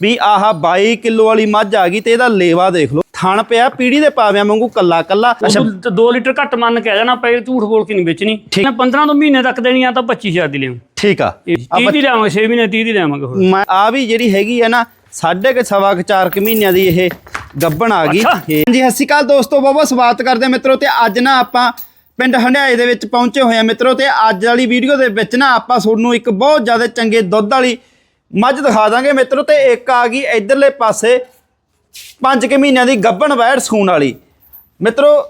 ਵੀ ਆਹ 22 ਕਿਲੋ ਵਾਲੀ ਮੱਝ ਆ ਗਈ ਤੇ ਇਹਦਾ ਲੇਵਾ ਦੇਖ ਲਓ। ਥਣ ਪਿਆ ਪੀੜੀ ਦੇ ਪਾਵਿਆਂ ਵਾਂਗੂ ਕੱਲਾ ਕੱਲਾ। ਅੱਛਾ। 2 ਲੀਟਰ ਘੱਟ ਮੰਨ ਕੇ ਆ ਜਾਣਾ ਪਏ ਝੂਠ ਬੋਲ ਕੇ ਨਹੀਂ ਵੇਚਣੀ। ਮੈਂ 15 ਤੋਂ ਮਹੀਨੇ ਤੱਕ ਦੇਣੀ ਆ ਤਾਂ 25000 ਦੀ ਲਿਆਉਂ। ਠੀਕ ਆ। 30 ਦੀ ਲਿਆਵਾਂਗੇ 6 ਮਹੀਨੇ 30 ਦੀ ਲਿਆਵਾਂਗੇ ਹੋਰ। ਮੈਂ ਆ ਵੀ ਜਿਹੜੀ ਹੈਗੀ ਹੈ ਨਾ ਸਾਢੇ ਕੁ ਸਵਾ ਕੁ ਚਾਰ ਕੁ ਮਹੀਨਿਆਂ ਦੀ ਇਹ ਗੱਬਣ ਆ ਗਈ। ਹਾਂਜੀ ਸਤਿ ਸ਼੍ਰੀ ਅਕਾਲ ਦੋਸਤੋ ਬਹੁਤ ਸਵਾਗਤ ਕਰਦੇ ਮਿੱਤਰੋ ਤੇ ਅੱਜ ਨਾ ਆਪਾਂ ਪਿੰਡ ਹੰਡਿਆਏ ਦੇ ਵਿੱਚ ਪਹੁੰਚੇ ਹੋਏ ਆ ਮਿੱਤਰੋ ਤੇ ਅੱਜ ਵਾਲੀ ਵੀਡੀਓ ਦੇ ਵਿੱਚ ਨਾ ਆਪਾਂ ਤੁਹਾਨੂੰ ਇੱਕ ਬਹੁਤ ਜ਼ਿਆਦਾ ਚੰਗੇ ਦੁੱਧ ਵਾਲੀ ਮੱਝ ਦਿਖਾ ਦਾਂਗੇ ਮਿੱਤਰੋ ਤੇ ਇੱਕ ਆ ਗਈ ਇਧਰਲੇ ਪਾਸੇ ਪੰਜ ਕੁ ਮਹੀਨਿਆਂ ਦੀ ਗੱਬਣ ਵੈੜ ਸੂਣ ਵਾਲੀ। ਮਿੱਤਰੋ,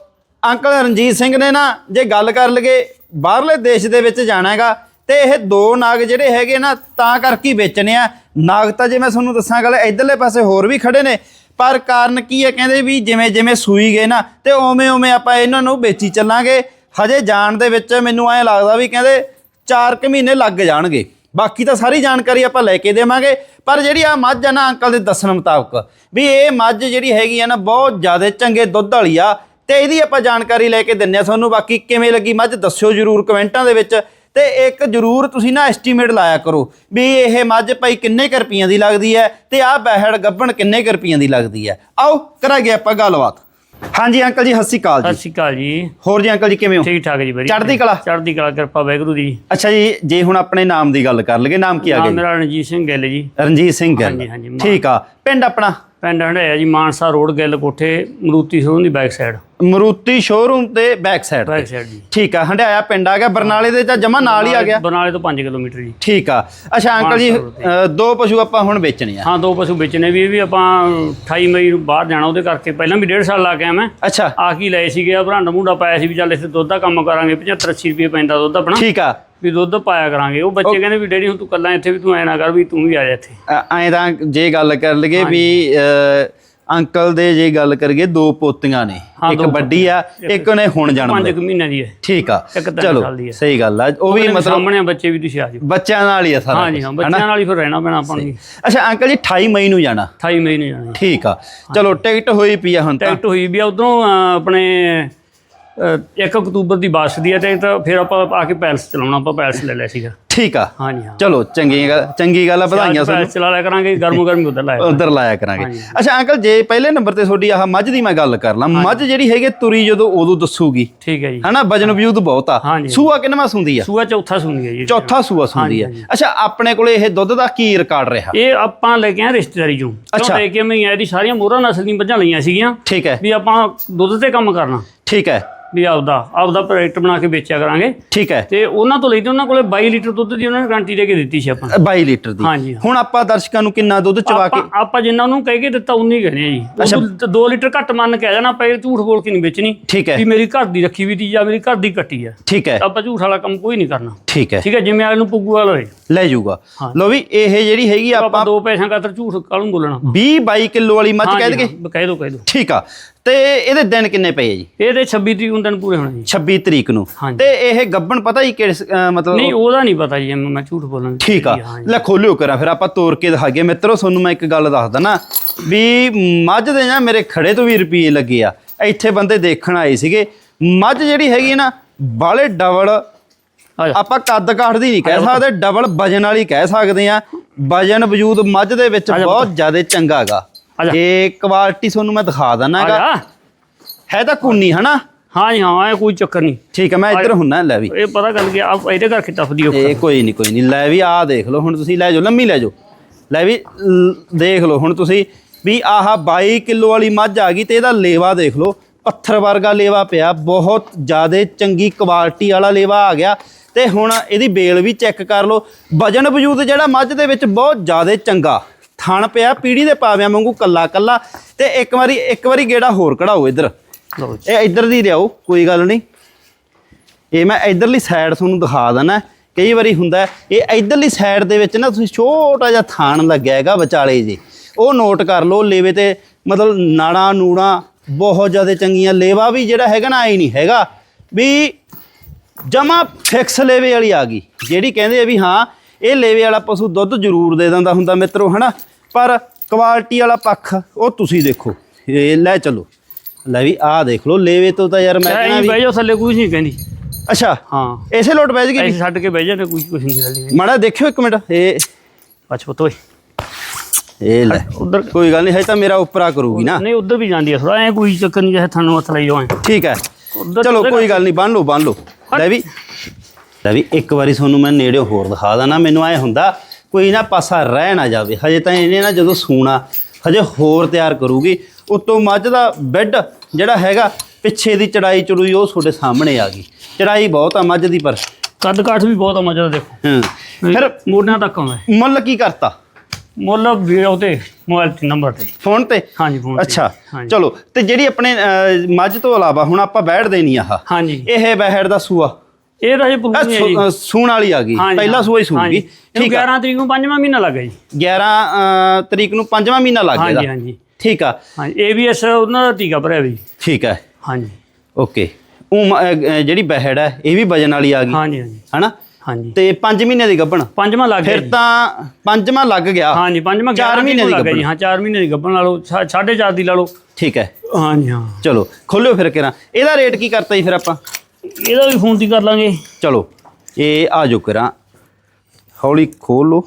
ਅੰਕਲ ਰਣਜੀਤ ਸਿੰਘ ਨੇ ਨਾ ਜੇ ਗੱਲ ਕਰ ਲਗੇ ਬਾਹਰਲੇ ਦੇਸ਼ ਦੇ ਵਿੱਚ ਜਾਣਾ ਹੈਗਾ ਤੇ ਇਹ ਦੋ ਨਾਗ ਜਿਹੜੇ ਹੈਗੇ ਨਾ ਤਾਂ ਕਰਕੇ ਹੀ ਵੇਚਣੇ ਆ। ਨਾਗ ਤਾਂ ਜੇ ਮੈਂ ਤੁਹਾਨੂੰ ਦੱਸਾਂ ਗੱਲ, ਇਧਰਲੇ ਪਾਸੇ ਹੋਰ ਵੀ ਖੜੇ ਨੇ। ਪਰ ਕਾਰਨ ਕੀ ਹੈ ਕਹਿੰਦੇ ਵੀ ਜਿਵੇਂ ਜਿਵੇਂ ਸੂਈ ਗਏ ਨਾ ਤੇ ਓਵੇਂ ਓਵੇਂ ਆਪਾਂ ਇਹਨਾਂ ਨੂੰ ਵੇਚੀ ਚੱਲਾਂਗੇ। ਹਜੇ ਜਾਣ ਦੇ ਵਿੱਚ ਮੈਨੂੰ ਐਂ ਲੱਗਦਾ ਵੀ ਕਹਿੰਦੇ 4 ਕੁ ਮਹੀਨੇ ਲੱਗ ਜਾਣਗੇ। ਬਾਕੀ ਤਾਂ ਸਾਰੀ ਜਾਣਕਾਰੀ ਆਪਾਂ ਲੈ ਕੇ ਦੇਵਾਂਗੇ। ਪਰ ਜਿਹੜੀ ਆ ਮੱਝ ਆ ਨਾ ਅੰਕਲ ਦੇ ਦੱਸਣ ਮੁਤਾਬਕ, ਵੀ ਇਹ ਮੱਝ ਜਿਹੜੀ ਹੈਗੀ ਆ ਨਾ ਬਹੁਤ ਜ਼ਿਆਦਾ ਚੰਗੇ ਦੁੱਧ ਵਾਲੀ ਆ, ਤੇ ਇਹਦੀ ਆਪਾਂ ਜਾਣਕਾਰੀ ਲੈ ਕੇ ਦਿੰਨੇ ਆ ਤੁਹਾਨੂੰ। ਬਾਕੀ ਕਿਵੇਂ ਲੱਗੀ ਮੱਝ ਦੱਸਿਓ ਜਰੂਰ ਕਮੈਂਟਾਂ ਦੇ ਵਿੱਚ। ਤੇ ਇੱਕ ਜਰੂਰ ਤੁਸੀਂ ਨਾ ਐਸਟੀਮੇਟ ਲਾਇਆ ਕਰੋ ਵੀ ਇਹ ਮੱਝ ਭਾਈ ਕਿੰਨੇ ਕੁ ਰੁਪਈਆਂ ਦੀ ਲੱਗਦੀ ਹੈ, ਤੇ ਆਹ ਬਹਿੜ ਗੱਬਣ ਕਿੰਨੇ ਕੁ ਰੁਪਈਆਂ ਦੀ ਲੱਗਦੀ ਹੈ। ਆਓ, ਕਰਾਂਗੇ ਆਪਾਂ ਗੱਲਬਾਤ। ਹਾਂਜੀ ਅੰਕਲ ਜੀ ਸਤਿ ਸ਼੍ਰੀ ਅਕਾਲ ਸਤਿ ਜੀ ਸ਼੍ਰੀ ਅਕਾਲ ਜੀ। ਹੋਰ ਜੀ ਅੰਕਲ ਜੀ ਕਿਵੇਂ ਹੋ? ਠੀਕ ਠਾਕ ਜੀ ਵਧੀਆ। ਚੜ੍ਹਦੀ ਕਲਾ? ਚੜ੍ਹਦੀ ਕਲਾ ਕਿਰਪਾ ਵਾਹਿਗੁਰੂ ਦੀ। ਅੱਛਾ ਜੀ ਜੇ ਹੁਣ ਆਪਣੇ ਨਾਮ ਦੀ ਗੱਲ ਕਰ ਲਈਏ ਨਾਮ ਕੀ ਆ ਨਾਮ ਗਿਆ ਮੇਰਾ ਰਣਜੀਤ ਸਿੰਘ ਗਿੱਲ ਜੀ। ਰਣਜੀਤ ਸਿੰਘ ਗੱਲ। ਹਾਂਜੀ, ਹਾਂਜੀ, ਮਾਨ- ਠੀਕ ਆ। ਪਿੰਡ ਆਪਣਾ? ਪਿੰਡ ਹੰਡਾਇਆ ਜੀ ਮਾਨਸਾ ਰੋਡ ਗਿੱਲ ਕੋਠੇ ਮਰੂਤੀ ਸ਼ੋਰੂਮ ਦੀ ਬੈਕ ਸਾਈਡ ਮਰੂਤੀ ਸ਼ੋਰੂਮ ਤੇ ਬੈਕ ਸਾਈਡ ਜੀ। ਠੀਕ ਆ ਹੰਡਿਆਇਆ ਪਿੰਡ ਆ ਗਿਆ ਬਰਨਾਲੇ ਦੇ ਤਾਂ ਜਮਾ ਨਾਲ ਹੀ ਆ ਗਿਆ। ਬਰਨਾਲੇ ਤੋਂ 5 ਕਿਲੋਮੀਟਰ ਜੀ। ਠੀਕ ਆ। ਅੱਛਾ ਅੰਕਲ ਜੀ ਅ, ਦੋ ਪਸ਼ੂ ਆਪਾਂ ਹੁਣ ਵੇਚਣੇ ਆ। ਹਾਂ ਦੋ ਪਸ਼ੂ ਵੇਚਣੇ ਵੀ ਇਹ ਵੀ ਆਪਾਂ 28 ਮਈ ਨੂੰ ਬਾਹਰ ਜਾਣਾ ਉਹਦੇ ਕਰਕੇ ਪਹਿਲਾਂ ਵੀ 1.5 ਸਾਲ ਲਾ ਕੇ ਮੈਂ। ਅੱਛਾ। ਆ ਕੀ ਲਏ ਸੀਗੇ ਆ ਭਰਾਂਡਾ ਮੁੰਡਾ ਪਾਇਆ ਸੀ ਵੀ ਚੱਲ ਇੱਥੇ ਦੁੱਧ ਦਾ ਕੰਮ ਕਰਾਂਗੇ 75 80 ਰੁਪਏ ਪੈਂਦਾ ਦੁੱਧ ਆਪਣਾ। ਠੀਕ ਆ। ਵੀ ਦੁੱਧ ਪਾਇਆ ਕਰਾਂਗੇ। ਉਹ ਬੱਚੇ ਕਹਿੰਦੇ ਵੀ ਡੈਡੀ ਹੁਣ ਤੂੰ ਕੱਲਾ ਇੱਥੇ ਵੀ ਤੂੰ ਐ ਨਾ ਕਰ ਵੀ ਤੂੰ ਵੀ ਆ ਜਾ ਇੱਥੇ। ਐਂ ਤਾਂ ਜੇ ਗੱਲ ਕਰ ਲਈਏ ਵੀ ਅ, ਅੰਕਲ ਦੇ ਜੇ ਗੱਲ ਕਰੀਏ ਦੋ ਪੋਤੀਆਂ ਨੇ। ਹਾਂ, ਇੱਕ ਦੋ ਵੱਡੀ ਆ ਇੱਕ ਉਹਨੇ ਹੁਣ ਜਨਮ ਪੰਜ ਲਿਆ। ਕੁ ਮਹੀਨਿਆਂ ਦੀ ਹੈ। ਠੀਕ ਆ। ਇੱਕ ਤਿੰਨ ਚਲੋ ਸਾਲ ਦੀ ਹੈ। ਸਹੀ ਗੱਲ ਆ। ਉਹ ਵੀ ਮਤਲਬ ਸਾਹਮਣੇ ਆ ਬੱਚੇ ਵੀ ਤੁਸੀਂ ਆ ਜਾਓ। ਬੱਚਿਆਂ ਨਾਲ ਹੀ ਆ ਸਾਰਾ ਹਾਂ ਜੀ ਹਾਂ ਬੱਚਿਆਂ ਨਾਲ ਹੀ ਫਿਰ ਰਹਿਣਾ ਪੈਣਾ ਆਪਾਂ ਨੂੰ ਅੱਛਾ ਅੰਕਲ ਜੀ 28 ਮਈ ਨੂੰ ਜਾਣਾ। 28 ਮਈ ਨੂੰ ਜਾਣਾ ਜੀ। ਠੀਕ ਆ। ਚਲੋ ਟਿਕਟ ਹੋਈ ਪਈ ਆ ਹੁਣ ਤਾਂ। ਟਿਕਟ ਹੋਈ ਵੀ ਉਧਰੋਂ ਆਪਣੇ 1 ਅਕਤੂਬਰ ਦੀ ਬੱਸ ਦੀ ਹੈ ਤੇ ਤਾਂ ਫਿਰ ਆਪਾਂ ਆ ਕੇ ਪੈਲਸ ਚਲਾਉਣਾ ਆਪਾਂ ਪੈਲਸ ਲੈ ਲਿਆ ਸੀਗਾ। ਠੀਕ ਆ। ਹਾਂ ਜੀ ਹਾਂ। ਚਲੋ ਚੰਗੀ ਗੱਲ ਚੰਗੀ ਗੱਲ ਆ ਵਧਾਈਆਂ ਪੈਲਸ ਚਲਾ ਲਿਆ ਕਰਾਂਗੇ ਗਰਮੋ ਗਰਮੀ ਉਧਰ ਲਾਇਆ ਉਧਰ ਲਾਇਆ ਕਰਾਂਗੇ। ਹਾਂਜੀ। ਅੱਛਾ ਅੰਕਲ ਜੇ ਪਹਿਲੇ ਨੰਬਰ ਤੇ ਤੁਹਾਡੀ ਆਹ ਮੱਝ ਦੀ ਮੈਂ ਗੱਲ ਕਰ ਲਾਂ। ਮੱਝ ਜਿਹੜੀ ਹੈਗੀ ਤੁਰੀ ਜਦੋਂ ਉਦੋਂ ਦੱਸੂਗੀ। ਠੀਕ ਹੈ ਜੀ। ਹਨਾ ਵਜਨ ਵਿਊਦ ਬਹੁਤ ਆ। ਹਾਂਜੀ। ਸੂਆ ਕਿੰਨਵਾ ਸੁੰਦੀ ਆ? ਸੂਆ ਚੌਥਾ ਸੁਣੀ ਹੈ ਜੀ। ਚੌਥਾ ਸੂਆ ਸੁੰਦੀ ਆ। ਅੱਛਾ ਆਪਣੇ ਕੋਲੇ ਇਹ ਦੁੱਧ ਦਾ ਕੀ ਰਿਕਾਰਡ ਰਿਹਾ? ਇਹ ਆਪਾਂ ਲੈ ਕੇ ਆਏ ਰਿਸ਼ਤੇਦਾਰੀ ਚੋਂ। ਅੱਛਾ। ਲੈ ਕੇ ਮੈਂ ਇਹਦੀ ਸਾਰੀਆਂ ਮੋਹਰਾਂ ਨਸਲ ਦੀਆਂ ਮੱਝਾਂ ਲਈਆਂ ਸੀਗੀਆਂ। ਠੀਕ ਹੈ। ਵੀ ਆਪਾਂ ਦੁੱਧ ਤੇ ਕੰਮ ਕਰਨਾ। ਠੀਕ ਹੈ। ਵੀ ਆਪਦਾ ਆਪਦਾ ਪ੍ਰੋਡਕਟ ਬਣਾ ਕੇ ਵੇਚਿਆ ਕਰਾਂਗੇ। ਠੀਕ ਹੈ। ਤੇ ਉਹਨਾਂ ਤੋਂ ਲਈ ਤੇ ਉਹਨਾਂ ਕੋਲੇ 22 ਲੀਟਰ ਦੁੱਧ ਦੀ ਉਹਨਾਂ ਨੇ ਗਾਰੰਟੀ ਦੇ ਕੇ ਦਿੱਤੀ ਸੀ ਆਪਾਂ। 22 ਲੀਟਰ ਦੀ। ਹਾਂਜੀ। ਹੁਣ ਆਪਾਂ ਦਰਸ਼ਕਾਂ ਨੂੰ ਕਿੰਨਾ ਦੁੱਧ ਚਵਾ ਕੇ ਆਪਾਂ ਆਪਾਂ ਜਿੰਨਾ ਉਹਨੂੰ ਕਹਿ ਕੇ ਦਿੱਤਾ ਉਨੀ ਕਹਿੰਦੇ ਆ ਜੀ। 2 ਲੀਟਰ ਘੱਟ ਮੰਨ ਕੇ ਆ ਜਾਣਾ ਪਏ ਝੂਠ ਬੋਲ ਕੇ ਨਹੀਂ ਵੇਚਣੀ। ਠੀਕ ਹੈ। ਵੀ ਮੇਰੀ ਘਰ ਦੀ ਰੱਖੀ ਵੀ ਤੀ ਜਾਂ ਮੇਰੀ ਘਰ ਦੀ ਕੱਟੀ ਆ। ਠੀਕ ਹੈ। ਆਪਾਂ ਝੂਠ ਵਾਲਾ ਕੰਮ ਕੋਈ ਨਹੀਂ ਕਰਨਾ। ਠੀਕ ਹੈ। ਠੀਕ ਹੈ ਜਿਵੇਂ ਆਲੇ ਨੂੰ ਪੁੱਗੂ ਵਾਲਾ ਹੋਏ। ਲੈ ਜਾਊਗਾ। ਲੋ ਵੀ ਇਹ ਜਿਹੜੀ ਹੈਗੀ ਆਪਾਂ ਦੋ ਪੈਸਿਆਂ ਖਾਤਰ ਝੂਠ ਕਾਹਨੂੰ ਬੋਲਣਾ? 20 22 ਕਿਲੋ ਵਾਲੀ ਮੱਝ ਕਹਿ ਹਾਂ, ਕਹਿ ਦੋ ਕਹਿ ਦੋ। ਠੀਕ ਆ। ਤੇ ਇਹਦੇ ਦਿਨ ਕਿੰਨੇ ਪਏ ਆ ਜੀ? ਇਹਦੇ 26 ਤਰੀਕ ਨੂੰ ਦਿਨ ਪੂਰੇ ਹੋਣੇ ਜੀ। 26 ਤਰੀਕ ਨੂੰ। ਤੇ ਇਹ ਗੱਬਣ ਪਤਾ ਹੀ ਕਿਹੜੇ ਮਤਲਬ ਨਹੀਂ ਉਹਦਾ ਨਹੀਂ ਪਤਾ ਜੀ ਮੈਂ ਝੂਠ ਬੋਲਣ ਠੀਕ ਆ। ਲੈ ਖੋਲਿਓ ਕਰਾਂ ਫਿਰ ਆਪਾਂ ਤੋੜ ਕੇ ਦਿਖਾਈਏ। ਮਿੱਤਰੋ ਤੁਹਾਨੂੰ ਮੈਂ ਇੱਕ ਗੱਲ ਦੱਸਦਾ ਨਾ ਵੀ ਮੱਝ ਦੇ ਨਾ ਮੇਰੇ ਖੜੇ ਤੋਂ ਵੀ ਰੁਪਏ ਲੱਗੇ ਆ। ਇੱਥੇ ਬੰਦੇ ਦੇਖਣ ਆਏ ਸੀਗੇ। ਮੱਝ ਜਿਹੜੀ ਹੈਗੀ ਨਾ ਬਾਲੇ ਡਬਲ। ਆਪਾਂ ਕੱਦ ਕਾਠ ਦੀ ਨਹੀਂ ਕਹਿ ਸਕਦੇ ਡਬਲ ਵਜਨ ਵਾਲੀ ਕਹਿ ਸਕਦੇ ਆ ਵਜਨ ਵਜੂਦ ਮੱਝ ਦੇ ਵਿੱਚ ਬਹੁਤ ਜ਼ਿਆਦਾ ਚੰਗਾ ਹੈਗਾ ਆ ਜਾ। ਇਹ ਕੁਆਲਿਟੀ ਤੁਹਾਨੂੰ ਮੈਂ ਦਿਖਾ ਦਣਾ ਆ ਹੈਗਾ ਜਾ। ਹੈ ਤਾਂ ਕੁੰਨੀ ਹਨਾ? ਹਾਂ ਜੀ ਹਾਂ ਇਹ ਕੋਈ ਚੱਕਰ ਨਹੀਂ। ਠੀਕ ਹੈ ਮੈਂ ਇੱਧਰ ਹੁੰਨਾ ਲੈ ਵੀ। ਇਹ ਪਤਾ ਗੱਲ ਕੀ ਆ ਆਪ ਇਹਦੇ ਕਰਕੇ ਟੱਫਦੀ ਔਖਾ। ਇਹ ਕੋਈ ਨਹੀਂ ਕੋਈ ਨਹੀਂ। ਲੈ ਵੀ ਆਹ ਦੇਖ ਲਓ ਹੁਣ ਤੁਸੀਂ ਲੈ ਜਾਓ ਲੰਮੀ ਲੈ ਜਾਓ। ਲੈ ਵੀ ਦੇਖ ਲਓ ਹੁਣ ਤੁਸੀਂ ਵੀ ਆਹ 22 ਕਿਲੋ ਵਾਲੀ ਮੱਝ ਆ ਗਈ ਤੇ ਇਹਦਾ ਲੇਵਾ ਦੇਖ ਲਓ। ਪੱਥਰ ਵਰਗਾ ਲੇਵਾ ਪਿਆ ਬਹੁਤ ਜ਼ਿਆਦਾ ਚੰਗੀ ਕੁਆਲਿਟੀ ਵਾਲਾ ਲੇਵਾ ਆ ਗਿਆ। ਤੇ ਹੁਣ ਇਹਦੀ ਬੇਲ ਵੀ ਚੈੱਕ ਕਰ ਲਓ। ਵਜਨ ਵਜੂਦ ਜਿਹੜਾ ਮੱਝ ਦੇ ਵਿੱਚ ਬਹੁਤ ਜ਼ਿਆਦਾ ਚੰਗਾ। ਥਣ ਪਿਆ ਪੀੜੀ ਦੇ ਪਾਵਿਆਂ ਵਾਂਗੂ ਕੱਲਾ ਕੱਲਾ। ਤੇ ਇੱਕ ਵਾਰੀ ਇੱਕ ਵਾਰੀ ਗੇੜਾ ਹੋਰ ਕਢਾਓ ਇੱਧਰ। ਇਹ ਇੱਧਰ ਦੀ ਲਿਆਓ ਕੋਈ ਗੱਲ ਨਹੀਂ। ਇਹ ਮੈਂ ਇਧਰਲੀ ਸਾਈਡ ਤੁਹਾਨੂੰ ਦਿਖਾ ਦਣਾ ਕਈ ਵਾਰੀ ਹੁੰਦਾ ਇਹ ਇਧਰਲੀ ਸਾਈਡ ਦੇ ਵਿੱਚ ਨਾ ਤੁਸੀਂ ਛੋਟਾ ਜਿਹਾ ਥਾਣ ਲੱਗਿਆ ਹੈਗਾ ਵਿਚਾਲੇ ਜੀ। ਉਹ ਨੋਟ ਕਰ ਲਓ ਲੇਵੇ ਤੇ ਮਤਲਬ ਨਾੜਾ ਨੂੜਾ ਬਹੁਤ ਜ਼ਿਆਦਾ ਚੰਗੀਆਂ। ਲੇਵਾ ਵੀ ਜਿਹੜਾ ਹੈਗਾ ਨਾ ਆਈ ਨਹੀਂ ਹੈਗਾ। ਵੀ ਜਮਾ ਫਿਕਸ ਲੇਵੇ ਵਾਲੀ ਆ ਗਈ। ਜਿਹੜੀ ਕਹਿੰਦੇ ਆ ਵੀ ਹਾਂ ਇਹ ਲੇਵੇ ਵਾਲਾ ਪਸ਼ੂ ਦੁੱਧ ਜ਼ਰੂਰ ਦੇ ਦਿੰਦਾ ਹੁੰਦਾ ਮਿੱਤਰੋ ਹਨਾ? ਪਰ ਕੁਆਲਿਟੀ ਵਾਲਾ ਪੱਖ ਉਹ ਤੁਸੀਂ ਦੇਖੋ। ਇਹ ਲੈ ਚਲੋ। ਲੈ ਵੀ ਆਹ ਦੇਖ ਲਓ ਲੇਵੇ ਤੋਂ ਤਾਂ ਯਾਰ ਮੈਂ ਕਹਿੰਦਾ ਵੀ ਬਹਿ ਜਾਓ ਥੱਲੇ ਕੁਝ ਨਹੀਂ ਕਹਿੰਦੀ। ਅੱਛਾ ਹਾਂ। ਇਸੇ ਲੋਟ ਬਹਿ ਜਗੀ ਐਸੇ ਛੱਡ ਕੇ ਬਹਿ ਜਾਂਦੇ ਕੁਝ ਕੁਝ ਨਹੀਂ ਕਹਿੰਦੀ ਮਾੜਾ ਦੇਖਿਓ ਇੱਕ ਮਿੰਟ ਇਹ ਅੱਛਾ ਪੁੱਤ ਓਏ। ਇਹ ਲੈ। ਉਧਰ ਕੋਈ ਗੱਲ ਨਹੀਂ ਹੈ ਤਾਂ ਮੇਰਾ ਉਪਰਾ ਕਰੂਗੀ ਨਾ। ਨਹੀਂ ਉਧਰ ਵੀ ਜਾਂਦੀ ਆ ਥੋੜਾ ਐ ਕੋਈ ਚੱਕਰ ਨਹੀਂ ਜਿਹੇ ਤੁਹਾਨੂੰ ਹੱਥ ਲਈ ਜਾਏ ਠੀਕ ਹੈ। ਚਲੋ ਕੋਈ ਗੱਲ ਨਹੀਂ ਬੰਨ ਲਓ ਬੰਨ ਲਓ। ਲੈ ਵੀ। ਲੈ ਵੀ ਇੱਕ ਵਾਰੀ ਤੁਹਾਨੂੰ ਮੈਂ ਨੇੜੇ ਹੋਰ ਦਿਖਾ ਦਾਂ ਮੈਨੂੰ ਐ ਹੁੰਦਾ ਕੋਈ ਨਾ ਪਾਸਾ ਰਹਿ ਨਾ ਜਾਵੇ। ਹਜੇ ਤਾਂ ਇਹਨੇ ਨਾ ਜਦੋਂ ਸੂਣਾ ਹਜੇ ਹੋਰ ਤਿਆਰ ਕਰੂਗੀ ਉਤੋਂ ਮੱਝ ਦਾ ਬੈੱਡ ਜਿਹੜਾ ਹੈਗਾ ਪਿੱਛੇ ਦੀ ਚੜਾਈ ਚੜੂਈ ਉਹ ਤੁਹਾਡੇ ਸਾਹਮਣੇ ਆ ਗਈ। ਚੜਾਈ ਬਹੁਤ ਆ ਮੱਝ ਦੀ ਪਰ ਕੱਦ ਕਾਠ ਵੀ ਬਹੁਤ ਆ ਮਜ਼ਾ ਦੇਖੋ। ਹਾਂ। ਫਿਰ ਮੋਢਿਆਂ ਤੱਕ ਆਉਂਦਾ। ਮੁੱਲ ਕੀ ਕਰਤਾ? ਮੁੱਲ ਵੀ ਉਹਤੇ ਮੋਬਾਈਲ ਤੇ ਨੰਬਰ ਤੇ। ਫੋਨ ਤੇ? ਹਾਂਜੀ ਫੋਨ ਤੇ। ਅੱਛਾ ਹਾਂਜੀ। ਚਲੋ ਤੇ ਜਿਹੜੀ ਆਪਣੇ ਅਹ, ਮੱਝ ਤੋਂ ਇਲਾਵਾ ਹੁਣ ਆਪਾਂ ਬੈਠ ਦੇਣੀ ਆਹ। ਹਾਂਜੀ। ਇਹ ਬਹਿੜ ਦਾ ਸੂਆ। ਇਹ ਤਾਂ ਇਹ ਇਹ ਪੁੱਛਣੀ ਹੈ ਜੀ। ਸੂ- ਅਹ, ਸੂਣ ਵਾਲੀ ਆ ਗਈ। ਹਾਂਜੀ, ਪਹਿਲਾ ਹਾਂ। ਸੂਆ ਹੀ ਸੂਗੀ ਹਾਂਜੀ। ਇਹਨੂੰ ਠੀਕ ਆ। 11 ਤਰੀਕ ਨੂੰ ਪੰਜਵਾਂ ਮਹੀਨਾ ਲੱਗਾ ਜੀ। 11 ਅਹ, ਤਰੀਕ ਨੂੰ ਪੰਜਵਾਂ ਮਹੀਨਾ ਲੱਗ ਹਾਂਜੀ ਗਿਆ ਹਾਂਜੀ ਠੀਕ ਆ। ਹਾਂਜੀ ਏਬੀਐਸ ਉਹਨਾਂ ਦਾ ਟੀਕਾ ਭਰਿਆ ਵੀ। ਠੀਕ ਹੈ ਹਾਂਜੀ। ਓਕੇ। ਉਹ ਜਿਹੜੀ ਬਹਿੜ ਹੈ ਇਹ ਵੀ ਵਜਨ ਵਾਲੀ ਆ ਗਈ। ਹਾਂਜੀ ਹਾਂਜੀ। ਹਨਾ? ਹਾਂਜੀ। ਤੇ 5 ਮਹੀਨੇ ਦੀ ਗੱਭਣ। ਪੰਜਵਾਂ ਲੱਗ ਗਿਆ ਫਿਰ ਜੀ। ਤਾਂ ਪੰਜਵਾਂ ਲੱਗ ਗਿਆ। ਹਾਂਜੀ ਪੰਜਵਾਂ ਚਾਰ 11 ਮਹੀਨੇ ਦੀ ਲੱਗ ਗਿਆ ਜੀ ਗੱਭਣ। ਹਾਂ 4 ਮਹੀਨੇ ਦੀ ਗੱਭਣ ਲਾ ਲਓ ਸਾ- ਸਾਢੇ ਚਾਰ ਦੀ ਲਾ ਲਓ। ਠੀਕ ਹੈ। ਹਾਂਜੀ ਹਾਂ। ਚਲੋ ਖੋਲਿਓ ਫਿਰ ਕਿਰਾਂ ਇਹਦਾ ਰੇਟ ਕੀ ਕਰਤਾ ਜੀ ਫਿਰ ਆਪਾਂ? ਇਹਦਾ ਵੀ ਫੋਨ ਤੇ ਕਰ ਲਾਂਗੇ। ਚਲੋ ਇਹ ਆ ਜੋ ਕਰਾਂ। ਹੌਲੀ ਖੋਲ।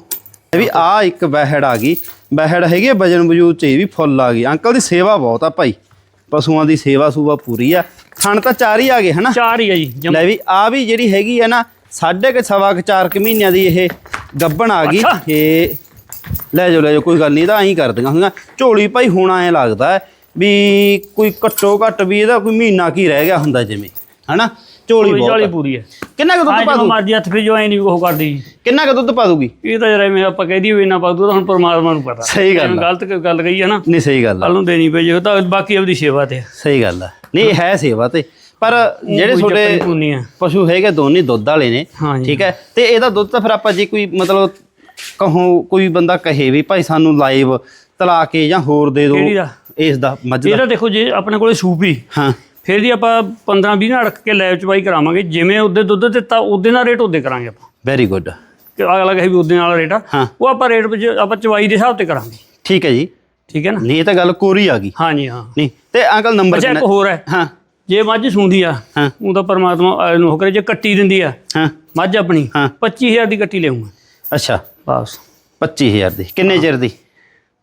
ਇਹ ਵੀ ਆ ਇੱਕ ਬਹਿੜ ਆ ਗਈ। ਬਹਿੜ ਹੈਗੀ ਆ ਵਜਨ ਵਜੂਦ ਚ ਇਹ ਵੀ ਫੁੱਲ ਆ ਗਈ। ਅੰਕਲ ਦੀ ਸੇਵਾ ਬਹੁਤ ਆ ਭਾਈ। ਪਸ਼ੂਆਂ ਦੀ ਸੇਵਾ ਸੂਵਾ ਪੂਰੀ ਆ। ਥਣ ਤਾਂ ਚਾਰ ਹੀ ਆ ਗਏ ਹਨਾ? ਚਾਰ ਹੀ ਆ ਜੀ ਜਮ- ਲੈ ਵੀ ਆ ਵੀ ਜਿਹੜੀ ਹੈਗੀ ਆ ਨਾ ਸਾਢੇ ਕੁ ਸਵਾ ਕੁ ਚਾਰ ਕੁ ਮਹੀਨਿਆਂ ਦੀ ਇਹ ਗੱਬਣ ਆ ਗਈ ਅੱਛਾ। ਇਹ ਲੈ ਜਾਓ ਲੈ ਜਾਓ ਕੋਈ ਗੱਲ ਨਹੀਂ ਤਾਂ ਐਂ ਕਰਦੀਆਂ ਹੁੰਦੀਆਂ। ਝੋਲੀ ਭਾਈ ਹੁਣ ਐਂ ਲੱਗਦਾ ਹੈ ਵੀ ਕੋਈ ਘੱਟੋ ਘੱਟ ਵੀ ਇਹਦਾ ਕੋਈ ਮਹੀਨਾ ਕੀ ਰਹਿ ਗਿਆ ਹੁੰਦਾ ਜਿਵੇਂ ਹਨਾ? ਝੋਲੀ ਪੂਰੀ ਬਹੁਤ ਆ। ਪੂਰੀ ਹੈ। ਕਿੰਨਾ ਕੁ ਦੁੱਧ ਪਾ ਜਦੋਂ ਦੂ ਮਰਜ਼ੀ ਹੱਥ ਫਿਰ ਜੋ ਐ ਨਹੀਂ ਉਹ ਕਰਦੀ। ਕਿੰਨਾ ਕੁ ਦੁੱਧ ਪਾ ਦੂਗੀ ਇਹ ਤਾਂ ਜਰਾ ਮੈਂ ਆਪਾਂ ਕਹਿ ਦਈਏ ਵੀ ਇੰਨਾ ਪਾ ਦੂ ਤਾਂ ਹੁਣ ਪਰਮਾਤਮਾ ਨੂੰ ਪਤਾ। ਸਹੀ ਗੱਲ ਆ। ਐਵੇਂ ਗਲਤ ਗੱਲ ਕਹੀ ਹੈ ਨਾ। ਨਹੀਂ ਸਹੀ ਗੱਲ ਆ। ਕੱਲ ਨੂੰ ਦੇਣੀ ਪਈ ਜੇ ਤਾਂ ਬਾਕੀ ਆਪਦੀ ਸੇਵਾ ਤੇ ਆ। ਸਹੀ ਗੱਲ ਆ। ਨਹੀਂ ਇਹ ਹੈ ਸੇਵਾ ਤੇ। ਪਰ ਜਿਹੜੇ ਤੁਹਾਡੇ ਪਸ਼ੂ ਹੈਗੇ ਦੋਨੇ ਦੁੱਧ ਵਾਲੇ ਨੇ। ਠੀਕ ਹੈ? ਤੇ ਇਹਦਾ ਦੁੱਧ ਤਾਂ ਫਿਰ ਆਪਾਂ ਜੇ ਕੋਈ ਮਤਲਬ ਕਹੋ ਕੋਈ ਬੰਦਾ ਕਹੇ ਵੀ ਭਾਈ ਸਾਨੂੰ ਲਾਈਵ ਤਲਾ ਕੇ ਜਾਂ ਹੋਰ ਦੇ ਦਿਓ ਦਾ? ਇਸ ਦਾ ਮੱਝ ਦਾ। ਇਹਦਾ ਦੇਖੋ ਜੇ ਆਪਣੇ ਕੋਲੇ ਸੂਪੀ ਹਾਂ ਫਿਰ ਜੀ ਆਪਾਂ 15 20 ਨਾਲ ਰੱਖ ਕੇ ਲੈਬ ਚਵਾਈ ਕਰਾਵਾਂਗੇ ਜਿਵੇਂ ਉਹਦੇ ਦੁੱਧ ਦਿੱਤਾ ਉਹਦੇ ਨਾਲ ਰੇਟ ਉਹਦੇ ਕਰਾਂਗੇ ਆਪਾਂ। ਵੈਰੀ ਗੁੱਡ ਕਿ ਅਗਲਾ ਕਹੇ ਵੀ ਉਹਦੇ ਨਾਲ ਰੇਟ ਆ। ਉਹ ਆਪਾਂ ਰੇਟ ਵਿੱਚ ਆਪਾਂ ਚਵਾਈ ਦੇ ਹਿਸਾਬ ਤੇ ਕਰਾਂਗੇ। ਠੀਕ ਹੈ ਜੀ। ਠੀਕ ਹੈ ਨਾ? ਨਹੀਂ ਇਹ ਤਾਂ ਗੱਲ ਕੋਰੀ ਆ ਗਈ। ਹਾਂਜੀ ਹਾਂ। ਨਹੀਂ ਤੇ ਅੰਕਲ ਨੰਬਰ ਕਿੰਨਾ ਹੋਰ ਹੈ। ਹਾਂ। ਜੇ ਮੱਝ ਸੂੰਦੀ ਆ ਹਾਂ। ਉਹ ਤਾਂ ਪਰਮਾਤਮਾ ਇਹਨੂੰ ਹੋ ਕਰੇ ਜੇ ਕੱਟੀ ਦਿੰਦੀ ਆ ਹਾਂ। ਮੱਝ ਆਪਣੀ ਹਾਂ। 25000 ਦੀ ਕੱਟੀ ਲਿਆਉਂਗਾ। ਅੱਛਾ। ਬਸ। 25000 ਦੀ। ਕਿੰਨੇ ਚਿਰ ਦੀ?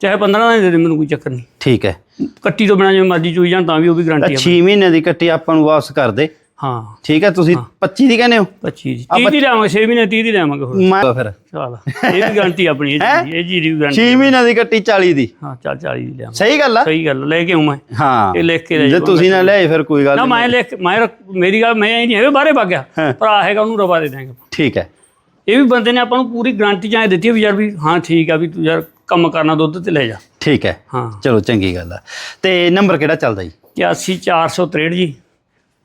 ਚਾਹੇ 15 ਦਾ ਦੇ ਦੇ ਮੈਨੂੰ ਕੋਈ ਚੱਕਰ ਨਹੀਂ। ਠੀਕ ਹੈ। ਕੱਟੀ ਤੋਂ ਬਿਨਾ ਜਿਵੇਂ ਮਰਜ਼ੀ ਚੂਈ ਜਾਣ ਤਾਂ ਵੀ ਉਹ ਵੀ ਗਾਰੰਟੀ ਆ 6 ਮਹੀਨੇ ਦੀ ਕੱਟੀ ਆਪਾਂ ਨੂੰ ਵਾਪਸ ਕਰ ਦੇ। ਹਾਂ। ਠੀਕ ਹੈ ਤੁਸੀਂ 25 ਦੀ ਕਹਿੰਦੇ ਹੋ? 25 ਦੀ। 30 ਦੀ ਲਿਆਵਾਂਗੇ 6 ਮਹੀਨੇ 30 ਦੀ ਲਿਆਵਾਂਗੇ ਹੋਰ। ਮੈਂ ਫਿਰ। ਚੱਲ ਇਹ ਵੀ ਗਾਰੰਟੀ ਆਪਣੀ ਚੀਜ਼ ਦੀ, ਇਹ ਚੀਜ਼ ਦੀ ਵੀ 6 ਗਾਰੰਟੀ ਮਹੀਨਿਆਂ ਦੀ ਕੱਟੀ 40 ਦੀ। ਹਾਂ ਚੱਲ 40 ਦੀ ਲਿਆਵਾਂ ਸਹੀ ਗੱਲ ਆ। ਸਹੀ ਗੱਲ ਲੈ ਕੇ ਆਉਂ ਮੈਂ। ਹਾਂ। ਇਹ ਲਿਖ ਕੇ ਲੈ ਜੇ। ਤੁਸੀਂ ਨਾ ਲਿਆਏ ਫਿਰ ਕੋਈ ਗੱਲ ਨਾ ਮੈਂ ਲਿਖ ਮੈਂ ਮੇਰੀ ਗੱਲ ਮੈਂ ਨਹੀਂ ਹੈਗਾ ਬਾਹਰੇ ਵਗ ਗਿਆ। ਹਾਂ। ਭਰਾ ਹੈਗਾ ਉਹਨੂੰ ਰਵਾ ਦੇ ਦਾਂਗੇ ਠੀਕ ਹੈ। ਇਹ ਵੀ ਬੰਦੇ ਨੇ ਆਪਾਂ ਨੂੰ ਪੂਰੀ ਗਾਰੰਟੀ ਚਾਹੇ ਦਿੱਤੀ ਹੈ ਵੀ ਯਾਰ ਵੀ ਹਾਂ ਠੀਕ ਆ ਵੀ ਤੂੰ ਯਾਰ ਕੰਮ ਕਰਨਾ ਦੁੱਧ ਤੇ ਲੈ ਜਾ। ਠੀਕ ਹੈ। ਹਾਂ। ਚਲੋ ਚੰਗੀ ਗੱਲ ਆ। ਤੇ ਨੰਬਰ ਕਿਹੜਾ ਚੱਲਦਾ ਜੀ? 81463 ਜੀ।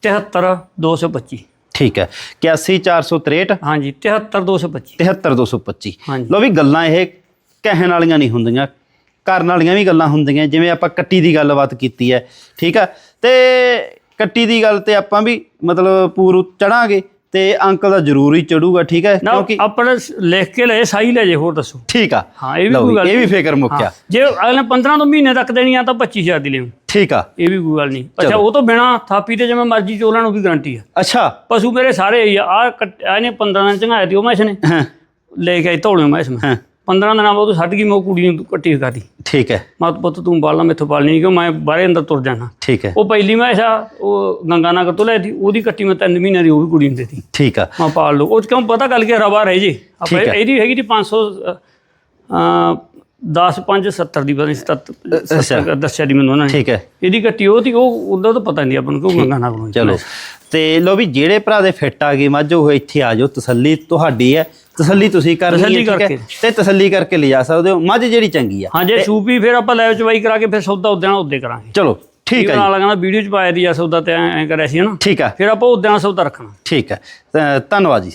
73225 ਠੀਕ ਹੈ। 81463 ਹਾਂਜੀ 73225 73225 ਹਾਂਜੀ। ਲੋ ਵੀ ਗੱਲਾਂ ਇਹ ਕਹਿਣ ਵਾਲੀਆਂ ਨਹੀਂ ਹੁੰਦੀਆਂ ਕਰਨ ਵਾਲੀਆਂ ਵੀ ਗੱਲਾਂ ਹੁੰਦੀਆਂ ਜਿਵੇਂ ਆਪਾਂ ਕੱਟੀ ਦੀ ਗੱਲਬਾਤ ਕੀਤੀ ਹੈ ਠੀਕ ਆ ਤੇ ਕੱਟੀ ਦੀ ਗੱਲ ਤੇ ਆਪਾਂ ਵੀ ਮਤਲਬ ਪੂਰ ਚੜਾਂਗੇ ਤੇ ਅੰਕਲ ਦਾ ਜ਼ਰੂਰ ਹੀ ਚੜੂਗਾ ਠੀਕ ਹੈ? ਕਿਉਂਕਿ ਆਪਾਂ ਲਿਖ ਕੇ ਲਏ ਸਾਈ ਲੈ ਜੇ ਹੋਰ ਦੱਸੋ। ਠੀਕ ਆ। ਹਾਂ ਇਹ ਵੀ ਕੋਈ ਗੱਲ ਇਹ ਵੀ। ਫਿਕਰ ਮੁੱਕਿਆ। ਹਾਂ, ਜੇ ਅਗਲੇ 15 ਤੋਂ ਮਹੀਨੇ ਤੱਕ ਦੇਣੀ ਆ ਤਾਂ 25000 ਦੀ ਲਿਓ ਠੀਕ ਆ। ਇਹ ਵੀ ਕੋਈ ਗੱਲ ਨਹੀਂ। ਅੱਛਾ ਉਹ ਤੋਂ ਬਿਨਾ ਥਾਪੀ ਤੇ ਜਿਵੇਂ ਮਰਜ਼ੀ ਚੋਲਾਂ ਨੂੰ ਵੀ ਗਾਰੰਟੀ ਆ। ਅੱਛਾ। ਪਸ਼ੂ ਮੇਰੇ ਸਾਰੇ ਹੀ ਆ। ਆ ਇਹਨੇ 15 ਦਿਨ ਚੰਗਾਇਆ ਉਹ ਮੈਂ ਇਸਨੇ ਲੈ ਕੇ ਆਈ ਧੌਲੇ ਮੈਂ ਇਸ ਮੈਂ ਹਾਂ। 15 ਦਿਨਾਂ ਬਾਅਦ ਉਹ ਛੱਡ ਗਈ ਮੈਂ ਕੁੜੀ ਨੂੰ ਕੱਟੀ ਕਰਦੀ ਠੀਕ ਹੈ। ਮਤ ਪੁੱਤ ਤੂੰ ਬਾਲਣਾ ਮੈਥੋਂ ਪਾਲਣੀ ਨਹੀਂ ਕਿਉਂ ਮੈਂ ਬਾਹਰੇ ਅੰਦਰ ਤੁਰ ਜਾਣਾ ਠੀਕ ਹੈ। ਉਹ ਪਹਿਲੀ ਮੈਂ ਐਸਾ ਉਹ ਗੰਗਾ ਨਗਰ ਤੋਂ ਲੈ ਦੀ ਉਹਦੀ ਕੱਟੀ ਮੈਂ ਤਿੰਨ ਮਹੀਨੇ ਦੀ ਉਹ ਵੀ ਕੁੜੀ ਨੂੰ ਦਿੱਤੀ ਠੀਕ ਆ। ਮੈਂ ਪਾਲ ਲਓ ਉਹ ਕਿਉਂ ਪਤਾ ਗੱਲ ਕਿ ਰਵਾ ਰਹਿ ਜੇ। ਇਹਦੀ ਹੈਗੀ ਜੀ 500 ਅ 10 5 70 ਦੀ ਪਤਾ ਨਹੀਂ 70 70 ਦੱਸਿਆ ਦੀ ਮੈਨੂੰ ਉਹਨਾਂ ਨੇ। ਠੀਕ ਹੈ। ਇਹਦੀ ਕੱਟੀ ਉਹ ਤੀ ਉਹ ਉਹਦਾ ਤਾਂ ਪਤਾ ਨਹੀਂ ਆਪਾਂ ਨੂੰ ਕਿ ਉਹ ਗੰਗਾ ਨਗਰ ਨੂੰ। ਚਲੋ। ਤੇ ਲੋ ਵੀ ਜਿਹੜੇ ਭਰਾ ਦੇ ਫਿੱਟ ਆ ਗਈ ਮੱਝ ਉਹ ਇੱਥੇ ਆ ਜਾਓ। ਤਸੱਲੀ ਤੁਹਾਡੀ ਹੈ। ਤਸੱਲੀ ਤੁਸੀਂ ਠੀਕ ਹੈ। ਕਰਕੇ। ਤੇ ਤਸੱਲੀ ਕਰਕੇ ਲਿਜਾ ਸਕਦੇ ਹੋ। ਮੱਝ ਜਿਹੜੀ ਚੰਗੀ ਆ। ਹਾਂ ਜੇ ਸੂਪੀ ਫਿਰ ਆਪਾਂ ਲੈਵ ਚਵਾਈ ਕਰਾ ਕੇ ਫਿਰ ਸੌਦਾ ਉਦਾਂ ਨਾਲ ਉਦੇ ਕਰਾਂਗੇ। ਚਲੋ ਠੀਕ ਹੈ ਨਾਲ ਲੱਗਣਾ ਵੀਡੀਓ ਚ ਪਾਇਆ ਦੀ ਆ ਸੌਦਾ ਤੇ ਐ ਕਰਿਆ ਸੀ ਹਨਾ? ਠੀਕ ਹੈ। ਫਿਰ ਆਪਾਂ ਉਦਾਂ ਨਾਲ ਸੌਦਾ ਰੱਖਣਾ। ਠੀਕ ਹੈ। ਧੰਨਵਾਦ ਜੀ।